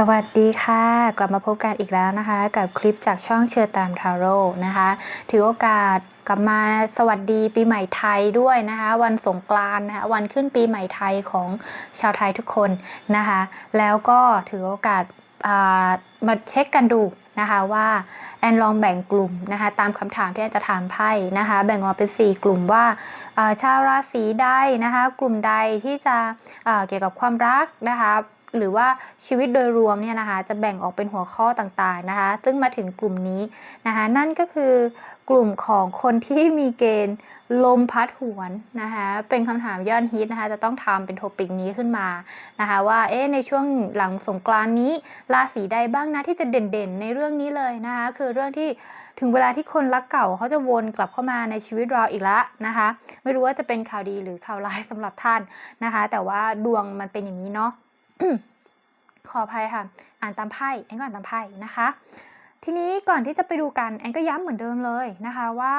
สวัสดีค่ะ กลับมาพบกันอีกแล้วนะคะ กับคลิปจากช่องเชื่อตามทาโร่นะคะ ถือโอกาสกลับมาสวัสดีปีใหม่ไทยด้วยนะคะ วันสงกรานต์นะคะวันขึ้นปีใหม่ไทยของชาวไทยทุกคนนะคะ แล้วก็ถือโอกาสามาเช็คกันดูนะคะว่าแอนลองแบ่งกลุ่มนะคะตามคำถามที่แอนจะถามไพ่นะคะแบ่งออกเป็น 4 กลุ่มว่าาชาวราศีใดนะคะกลุ่มใดที่จะเกี่ยวกับความรักนะคะ หรือว่าชีวิตโดยรวมเนี่ยนะคะจะแบ่งออกเป็นหัวข้อต่างๆนะคะ ซึ่งมาถึงกลุ่มนี้นะคะนั่นก็คือกลุ่มของคนที่มีเกณฑ์ลมพัดหวนนะคะเป็นคำถามยอดฮิตนะคะจะต้องทำเป็นโทปิกนี้ขึ้นมานะคะว่าเอ๊ะในช่วงหลังสงกรานนี้ราศีใดบ้างนะที่จะเด่นๆในเรื่องนี้เลยนะคะคือเรื่องที่ถึงเวลาที่คนรักเก่าเขาจะวนกลับเข้ามาในชีวิตเราอีกแล้วนะคะ ไม่รู้ว่าจะเป็นข่าวดีหรือข่าวร้ายสำหรับท่านนะคะ แต่ว่าดวงมันเป็นอย่างนี้เนาะ ขออภัยค่ะ อ่านตามไพ่แอนก็อ่านตามไพ่นะคะ ทีนี้ก่อนที่จะไปดูกันแอนก็ย้ำเหมือนเดิมเลยนะคะว่า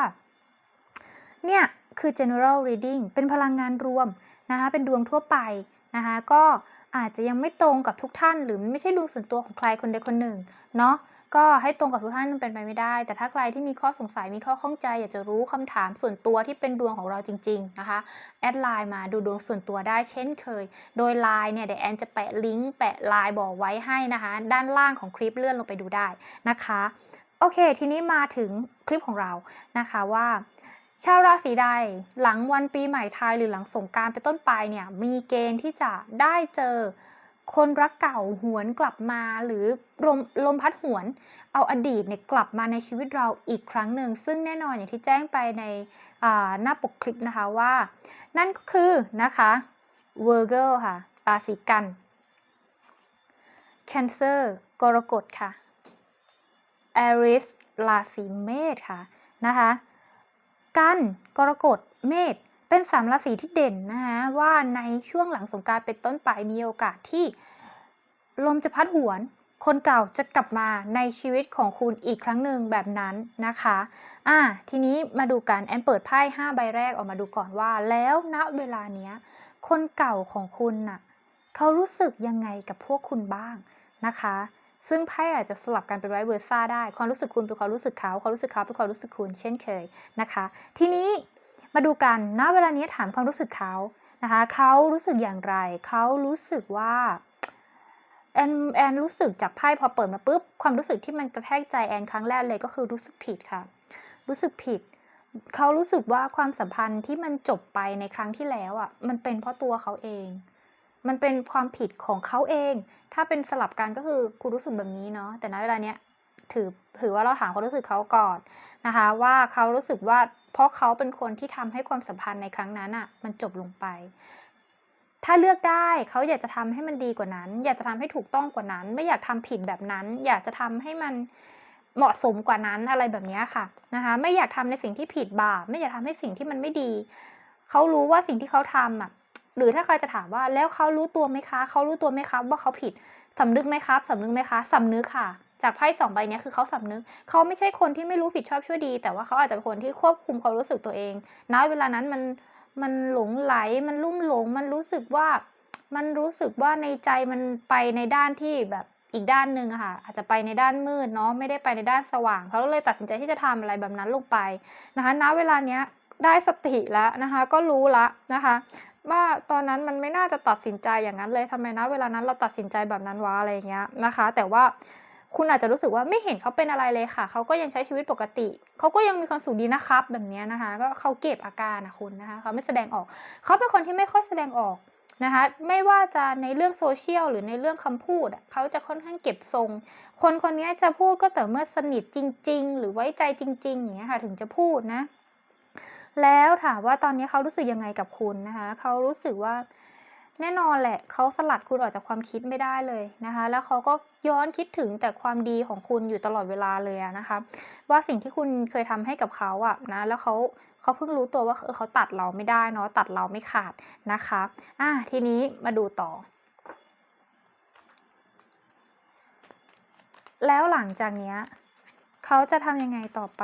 เนี่ย คือ general reading เป็นพลังงานรวมนะคะ เป็นดวงทั่วไปนะคะ ก็อาจจะยังไม่ตรงกับทุกท่าน หรือไม่ใช่ดวงส่วนตัวของใครคนใดคนหนึ่ง เนาะ ก็ให้ตรงกับทุกท่านมันเป็นไปไม่ได้ แต่ถ้าใครที่มีข้อสงสัยมีข้อข้องใจ อยากจะรู้คำถามส่วนตัวที่เป็นดวงของเราจริง ๆ นะคะ แอดไลน์มาดูดวงส่วนตัวได้เช่นเคย โดยไลน์เนี่ยเดี๋ยวแอนจะแปะลิงก์แปะไลน์บอกไว้ให้นะคะ ด้านล่างของคลิปเลื่อนลงไปดูได้นะคะ โอเค ทีนี้มาถึงคลิปของเรานะคะว่าชาวราศีใดหลังวันปีใหม่ไทยหรือหลังสงการเป็นต้นไปเนี่ยมีเกณฑ์ที่จะได้เจอ คนรักเก่าหวนกลับมาหรือลมลมพัดหวน เอาอดีตเนี่ยกลับมาในชีวิตเราอีกครั้งหนึ่ง ซึ่งแน่นอนอย่างที่แจ้งไปในหน้าปกคลิปนะคะว่า นั่นก็คือนะคะ Virgo ค่ะราศีกัน Cancer กรกฎค่ะ Aries ราศีเมษค่ะนะคะ กันกรกฎเมษ เป็นสามราศีที่เด่นนะคะว่าในช่วงหลังสงกรารเป็นต้นไปมีโอกาสที่ลมจะพัดหวน คนเก่าจะกลับมาในชีวิตของคุณอีกครั้งหนึ่งแบบนั้นนะคะอะทีนี้มาดูกันแอนเปิดไพ่5ใบแรกออกมาดูก่อนว่า แล้วณเวลาเนี้ยคนเก่าของคุณน่ะเขารู้สึกยังไงกับพวกคุณบ้างนะคะ ซึ่งไพ่อาจจะสลับกันเป็นไวเวอร์ซ่าได้ ความรู้สึกคุณเป็นความรู้สึกเขาความรู้สึกเขาเป็นความรู้สึกคุณเช่นเคยนะคะ ทีนี้ มาดูกันณเวลานี้ถามความรู้สึกเขานะคะเขารู้สึกอย่างไร เขารู้สึกว่าแอนแอนรู้สึกจากไพ่พอเปิดมาปุ๊บความรู้สึกที่มันกระแทกใจแอนครั้งแรกเลยก็คือรู้สึกผิดค่ะ รู้สึกผิด เขารู้สึกว่าความสัมพันธ์ที่มันจบไปในครั้งที่แล้วอะ มันเป็นเพราะตัวเขาเอง มันเป็นความผิดของเขาเอง ถ้าเป็นสลับกันก็คือคุณรู้สึกแบบนี้เนาะแต่ณเวลาเนี้ยถือถือว่าเราถามความรู้สึกเขาก่อนนะคะ ว่าเขารู้สึกว่า เพราะเขาเป็นคนที่ทำให้ความสัมพันธ์ในครั้งนั้นอะ มันจบลงไป ถ้าเลือกได้เขาอยากจะทำให้มันดีกว่านั้น อยากจะทำให้ถูกต้องกว่านั้น ไม่อยากทำผิดแบบนั้น อยากจะทำให้มันเหมาะสมกว่านั้นอะไรแบบนี้ค่ะนะคะไม่อยากทำในสิ่งที่ผิดบาปไม่อยากทำให้สิ่งที่มันไม่ดี เขารู้ว่าสิ่งที่เขาทำอะหรือถ้าใครจะถามว่าแล้วเขารู้ตัวไหมคะ เขารู้ตัวไหมครับ ว่าเขาผิดสำนึกไหมครับสำนึกไหมคะสำนึกค่ะ จากไพ่สองใบนี้คือเขาสำนึก เขาไม่ใช่คนที่ไม่รู้ผิดชอบชั่วดี แต่ว่าเขาอาจจะเป็นคนที่ควบคุมความรู้สึกตัวเองณเวลานั้นมันมันหลงไหลมันลุ่มหลง มันรู้สึกว่ามันรู้สึกว่าในใจมันไปในด้านที่แบบอีกด้านหนึ่งอะค่ะ อาจจะไปในด้านมืดเนาะไม่ได้ไปในด้านสว่างเขาเลยตัดสินใจที่จะทำอะไรแบบนั้นลงไปนะคะ ณเวลาเนี้ยได้สติแล้วนะคะ ก็รู้ละนะคะว่าตอนนั้นมันไม่น่าจะตัดสินใจอย่างนั้นเลยทำไมนะเวลานั้นเราตัดสินใจแบบนั้นวะอะไรเงี้ยนะคะ แต่ว่า คุณอาจจะรู้สึกว่าไม่เห็นเขาเป็นอะไรเลยค่ะ เขาก็ยังใช้ชีวิตปกติ เขาก็ยังมีความสุขดีนะครับ แบบนี้นะคะ ก็เขาเก็บอาการนะคุณนะคะ เขาไม่แสดงออก เขาเป็นคนที่ไม่ค่อยแสดงออกนะคะ ไม่ว่าจะในเรื่องโซเชียลหรือในเรื่องคำพูด เขาจะค่อนข้างเก็บทรง คนคนนี้จะพูดก็แต่เมื่อสนิทจริง ๆ หรือไว้ใจจริง ๆ อย่างเงี้ยค่ะ ถึงจะพูดนะ แล้วถามว่าตอนนี้เขารู้สึกยังไงกับคุณนะคะ เขารู้สึกว่า แน่นอนแหละเขาสลัดคุณออกจากความคิดไม่ได้เลยนะคะ แล้วเขาก็ย้อนคิดถึงแต่ความดีของคุณอยู่ตลอดเวลาเลยนะคะ ว่าสิ่งที่คุณเคยทำให้กับเขาอะนะแล้วเขาเขาเพิ่งรู้ตัวว่าเออเขาตัดเราไม่ได้เนาะตัดเราไม่ขาดนะคะอะทีนี้มาดูต่อ แล้วหลังจากเนี้ยเขาจะทำยังไงต่อไป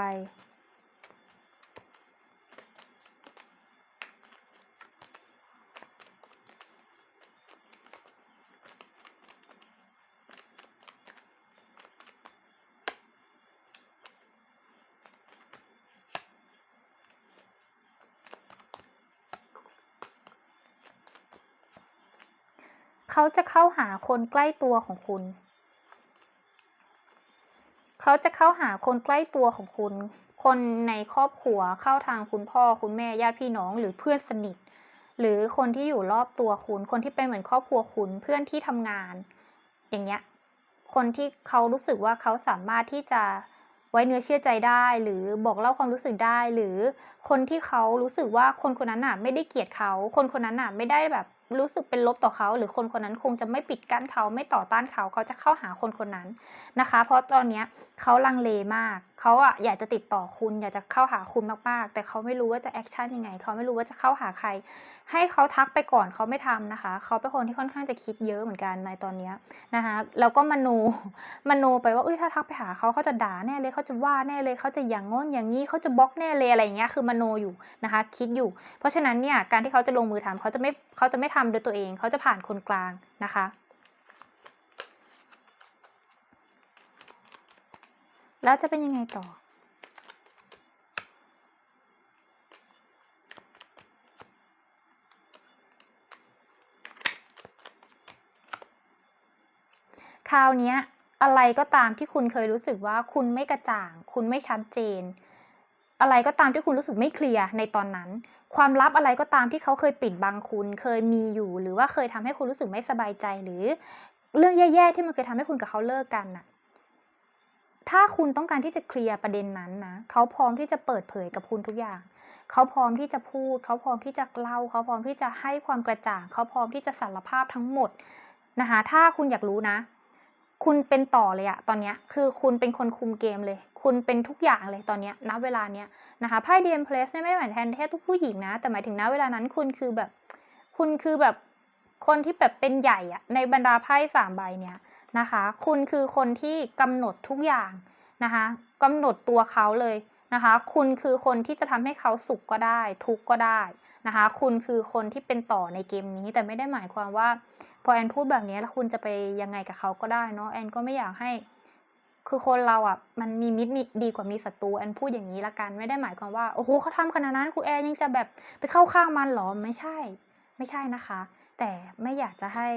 เขาจะเข้าหาคนใกล้ตัวของคุณ เขาจะเข้าหาคนใกล้ตัวของคุณ คนในครอบครัวเข้าทางคุณพ่อคุณแม่ญาติพี่น้องหรือเพื่อนสนิท หรือคนที่อยู่รอบตัวคุณ คนที่เป็นเหมือนครอบครัวคุณเพื่อนที่ทำงาน อย่างเงี้ย คนที่เขารู้สึกว่าเขาสามารถที่จะไว้เนื้อเชื่อใจได้ หรือบอกเล่าความรู้สึกได้ หรือคนที่เขารู้สึกว่าคนคนนั้นน่ะไม่ได้เกลียดเขา คนคนนั้นน่ะไม่ได้แบบ รู้สึกเป็นลบต่อเขา หรือคนคนนั้นคงจะไม่ปิดกั้นเขาไม่ต่อต้านเขาเขาจะเข้าหาคนคนนั้นนะคะ เพราะตอนเนี้ยเขาลังเลมาก เขาอะอยากจะติดต่อคุณ อยากจะเข้าหาคุณมากๆ แต่เขาไม่รู้ว่าจะแอคชั่นยังไง เขาไม่รู้ว่าจะเข้าหาใคร ให้เขาทักไปก่อนเขาไม่ทำนะคะ เขาเป็นคนที่ค่อนข้างจะคิดเยอะเหมือนกันในตอนนี้นะคะแล้วก็มโนมโนไปว่าเฮ้ยถ้าทักไปหาเขาเขาจะด่าแน่เลยเขาจะว่าแน่เลยเขาจะอย่างง้นอย่างงี้เขาจะบล็อกแน่เลยอะไรอย่างเงี้ยคือมโนอยู่นะคะ คิดอยู่ เพราะฉะนั้นเนี่ยการที่เขาจะลงมือทำเขาจะไม่เขาจะไม่ทำโดยตัวเอง เขาจะผ่านคนกลางนะคะ แล้วจะเป็นยังไงต่อ?คราวนี้อะไรก็ตามที่คุณเคยรู้สึกว่าคุณไม่กระจ่าง คุณไม่ชัดเจน อะไรก็ตามที่คุณรู้สึกไม่เคลียร์ในตอนนั้น ความลับอะไรก็ตามที่เขาเคยปิดบังคุณ เคยมีอยู่ หรือว่าเคยทำให้คุณรู้สึกไม่สบายใจหรือ เรื่องแย่ๆที่มันเคยทำให้คุณกับเขาเลิกกันน่ะ ถ้าคุณต้องการที่จะเคลียร์ประเด็นนั้นนะเขาพร้อมที่จะเปิดเผยกับคุณทุกอย่าง เขาพร้อมที่จะพูด เขาพร้อมที่จะเล่า เขาพร้อมที่จะให้ความกระจ่าง เขาพร้อมที่จะสารภาพทั้งหมดนะคะถ้าคุณอยากรู้นะ คุณเป็นต่อเลยอะตอนนี้คือคุณเป็นคนคุมเกมเลย คุณเป็นทุกอย่างเลยตอนนี้ยณเวลาเนี้ยนะคะไพ่ The Empress เนี่ยไม่ได้หมายแทนแค่ทุกผู้หญิงนะ แต่หมายถึงณเวลานั้นคุณคือแบบ คุณคือแบบคนที่แบบเป็นใหญ่อะในบรรดาไพ่3ใบเนี้ย นะคะ คุณคือคนที่กำหนดทุกอย่างนะคะกำหนดตัวเขาเลยนะคะ คุณคือคนที่จะทำให้เขาสุขก็ได้ ทุกข์ก็ได้นะคะ คุณคือคนที่เป็นต่อในเกมนี้ แต่ไม่ได้หมายความว่า พอแอนพูดแบบนี้แล้วคุณจะไปยังไงกับเขาก็ได้เนาะแอนก็ไม่อยากให้ คือคนเราอะมันมีมิตรมีดีกว่ามีศัตรูแอนพูดอย่างงี้ล้วกันไม่ได้หมายความว่าโอ้โฮเขาทำขนาดนั้นคุณแอนยังจะแบบไปเข้าข้างมันหรอ?ไม่ใช่ ไม่ใช่นะคะ แต่ไม่อยากจะให้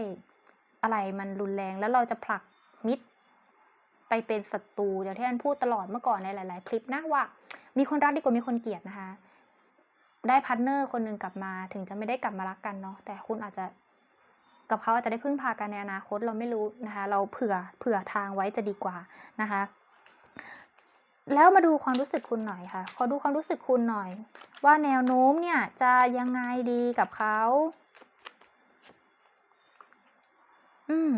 อะไรมันรุนแรงแล้วเราจะผลักมิตร ไปเป็นศัตรูอย่างที่แอนพูดตลอดเมื่อก่อนในหลาย ๆ คลิปนะว่า มีคนรักดีกว่ามีคนเกลียดนะคะ ได้พาร์ตเนอร์คนหนึ่งกลับมา ถึงจะไม่ได้กลับมารักกันเนาะแต่คุณอาจจะกับเขาอาจจะได้พึ่งพากันในอนาคตเราไม่รู้นะคะ เราเผื่อเผื่อทางไว้จะดีกว่านะคะ แล้วมาดูความรู้สึกคุณหน่อยค่ะ ขอดูความรู้สึกคุณหน่อย ว่าแนวโน้มเนี่ยจะยังไงดีกับเขา? อืม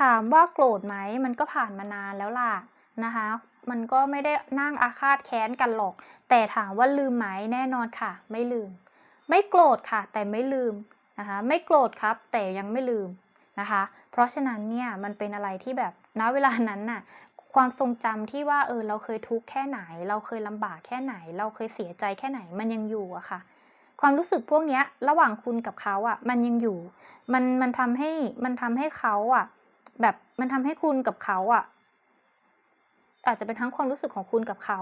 ถามว่าโกรธไหม?มันก็ผ่านมานานแล้วล่ะนะคะ มันก็ไม่ได้นั่งอาฆาตแค้นกันหรอก แต่ถามว่าลืมไหม?แน่นอนค่ะ ไม่ลืม ไม่โกรธค่ะ แต่ไม่ลืมนะคะ ไม่โกรธครับ แต่ยังไม่ลืมนะคะ เพราะฉะนั้นเนี่ยมันเป็นอะไรที่แบบณเวลานั้นน่ะความทรงจำที่ว่าเออเราเคยทุกข์แค่ไหน เราเคยลำบากแค่ไหน เราเคยเสียใจแค่ไหนมันยังอยู่อะค่ะ ความรู้สึกพวกเนี้ยระหว่างคุณกับเขาอะมันยังอยู่ มันมันทำให้มันทำให้เขาอะแบบมันทำให้คุณกับเขาอะอาจจะเป็นทั้งความรู้สึกของคุณกับเขา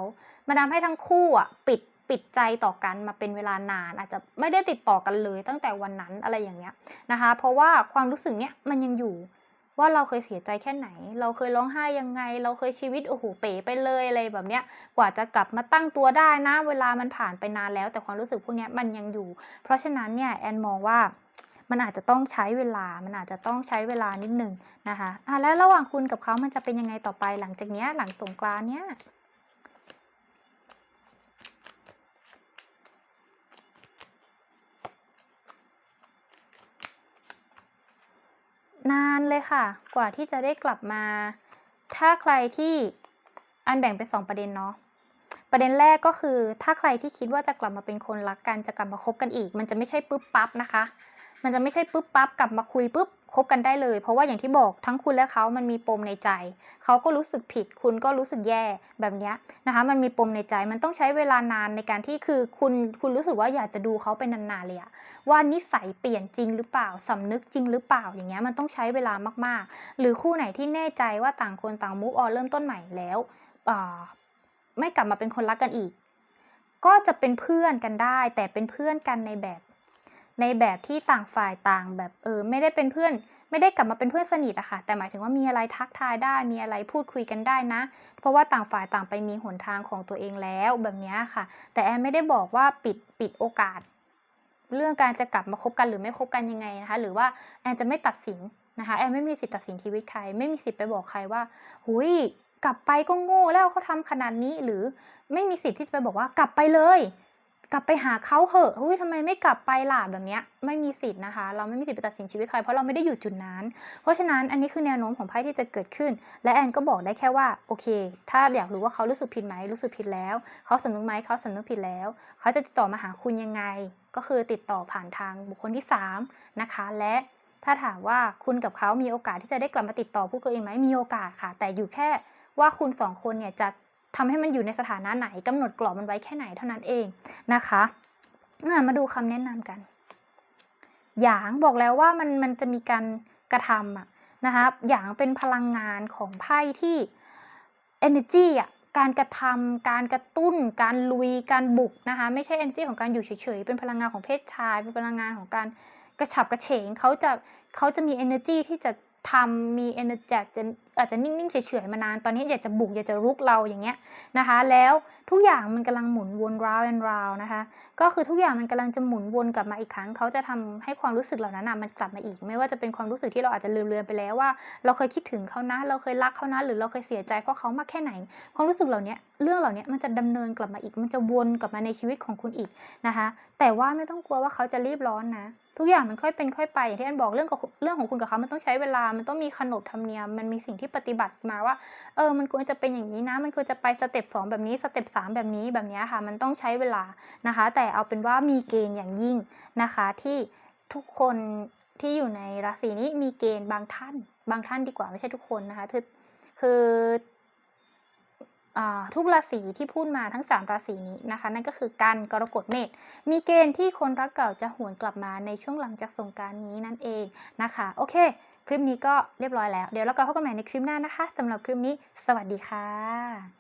มันทำให้ทั้งคู่อะ ปิดปิดใจต่อกันมาเป็นเวลานาน อาจจะไม่ได้ติดต่อกันเลยตั้งแต่วันนั้นอะไรอย่างเงี้ยนะคะ เพราะว่าความรู้สึกเนี้ยมันยังอยู่ ว่าเราเคยเสียใจแค่ไหน เราเคยร้องไห้ยังไง เราเคยชีวิตโอ้โหเป๋ไปเลยอะไรแบบเนี้ย กว่าจะกลับมาตั้งตัวได้นะ เวลามันผ่านไปนานแล้ว แต่ความรู้สึกพวกนี้มันยังอยู่ เพราะฉะนั้นเนี่ยแอนมองว่ามันอาจจะต้องใช้เวลา มันอาจจะต้องใช้เวลานิดหนึ่งนะคะอะแล้วระหว่างคุณกับเขามันจะเป็นยังไงต่อไปหลังจากเนี้ยหลังสงกรานเนี้ย? นานเลยค่ะ กว่าที่จะได้กลับมา ถ้าใครที่อันแบ่งเป็น2ประเด็นเนาะประเด็นแรกก็คือ ถ้าใครที่คิดว่าจะกลับมาเป็นคนรักกันจะกลับมาคบกันอีก มันจะไม่ใช่ปุ๊บปั๊บนะคะ มันจะไม่ใช่ปุ๊บปั๊บกลับมาคุยปุ๊บ คบกันได้เลย เพราะว่าอย่างที่บอกทั้งคุณและเขามันมีปมในใจ เขาก็รู้สึกผิด คุณก็รู้สึกแย่แบบนี้นะคะ มันมีปมในใจ มันต้องใช้เวลานานในการที่คือคุณคุณรู้สึกว่าอยากจะดูเขาไปนานๆเลยอะว่านิสัยเปลี่ยนจริงหรือเปล่าสำนึกจริงหรือเปล่าอย่างเงี้ยมันต้องใช้เวลามากๆ หรือคู่ไหนที่แน่ใจว่าต่างคนต่าง move on เริ่มต้นใหม่แล้วไม่กลับมาเป็นคนรักกันอีก ก็จะเป็นเพื่อนกันได้ แต่เป็นเพื่อนกันในแบบ ในแบบที่ต่างฝ่ายต่างแบบเออไม่ได้เป็นเพื่อน ไม่ได้กลับมาเป็นเพื่อนสนิทอะค่ะ แต่หมายถึงว่ามีอะไรทักทายได้มีอะไรพูดคุยกันได้นะ เพราะว่าต่างฝ่ายต่างไปมีหนทางของตัวเองแล้วแบบนี้ค่ะ แต่แอนไม่ได้บอกว่าปิดปิดโอกาส เรื่องการจะกลับมาคบกันหรือไม่คบกันยังไงนะคะ หรือว่าแอนจะไม่ตัดสินนะคะแอนไม่มีสิทธิ์ตัดสินชีวิตใคร ไม่มีสิทธิ์ไปบอกใครว่าหุยกลับไปก็โง่แล้วเขาทำขนาดนี้หรือไม่มีสิทธิ์ที่จะไปบอกว่ากลับไปเลย กลับไปหาเขาเหอะเฮ้ยทำไมไม่กลับไปล่ะแบบเนี้ยไม่มีสิทธิ์นะคะ เราไม่มีสิทธิ์ไปตัดสินชีวิตใครเพราะเราไม่ได้อยู่จุดนั้น เพราะฉะนั้นอันนี้คือแนวโน้มของไพ่ที่จะเกิดขึ้น และแอนก็บอกได้แค่ว่าโอเค ถ้าอยากรู้ว่าเขารู้สึกผิดไหมรู้สึกผิดแล้วเขาสำนึกไหมเขาสำนึกผิดแล้ว เขาจะติดต่อมาหาคุณยังไง ก็คือติดต่อผ่านทางบุคคลที่ 3 นะคะ และถ้าถามว่าคุณกับเขามีโอกาสที่จะได้กลับมาติดต่อพูดคุยกันไหมมีโอกาสค่ะ แต่อยู่แค่ว่าคุณสองคนเนี่ยจะ ทำให้มันอยู่ในสถานะไหนกำหนดกรอบมันไว้แค่ไหนเท่านั้นเองนะคะมาดูคำแนะนำกันหยางบอกแล้วว่ามันมันจะมีการกระทำอะนะคะหยางเป็นพลังงานของไพ่ที่ energy อะการกระทำการกระตุ้น การลุย การบุกนะคะ ไม่ใช่ energy ของการอยู่เฉยๆ เป็นพลังงานของเพศชาย เป็นพลังงานของการกระฉับกระเฉง เขาจะเขาจะมี energy ที่จะทำมี energy จะ อาจจะนิ่งๆเฉยๆมานาน ตอนนี้อยากจะบุกอยากจะรุกเราอย่างเงี้ยนะคะ แล้วทุกอย่างมันกำลังหมุนวน round and round นะคะ ก็คือทุกอย่างมันกำลังจะหมุนวนกลับมาอีกครั้ง เขาจะทำให้ความรู้สึกเหล่านั้นนะมันกลับมาอีก ไม่ว่าจะเป็นความรู้สึกที่เราอาจจะลืมเลือนไปแล้วว่า เราเคยคิดถึงเขานะ เราเคยรักเขานะ หรือเราเคยเสียใจเพราะเขามากแค่ไหน ความรู้สึกเหล่านี้เรื่องเหล่านี้มันจะดำเนินกลับมาอีก มันจะวนกลับมาในชีวิตของคุณอีกนะคะ แต่ว่าไม่ต้องกลัวว่าเขาจะรีบร้อนนะทุกอย่างมันค่อยเป็นค่อยไปอย่างที่อันบอกเรื่องกับเรื่องของคุณกับเขา มันต้องใช้เวลา มันต้องมีขนบธรรมเนียม มันมีสิ่งที่ปฏิบัติมาว่า เออ มันควรจะเป็นอย่างนี้นะ มันควรจะไปสเต็ปสองแบบนี้ สเต็ปสามแบบนี้ แบบนี้ค่ะ มันต้องใช้เวลานะคะ แต่เอาเป็นว่ามีเกณฑ์อย่างยิ่งนะคะ ที่ทุกคนที่อยู่ในราศีนี้มีเกณฑ์บางท่าน บางท่านดีกว่าไม่ใช่ทุกคนนะคะ คือคืออทุกราศีที่พูดมาทั้ง 3 ราศีนี้นะคะ นั่นก็คือกันกรกฎเมษมีเกณฑ์ที่คนรักเก่าจะหวนกลับมาในช่วงหลังจากสงการนี้นั่นเองนะคะ โอเค คลิปนี้ก็เรียบร้อยแล้ว เดี๋ยวเราก็พบกันใหม่ในคลิปหน้านะคะสำหรับคลิปนี้ สวัสดีค่ะ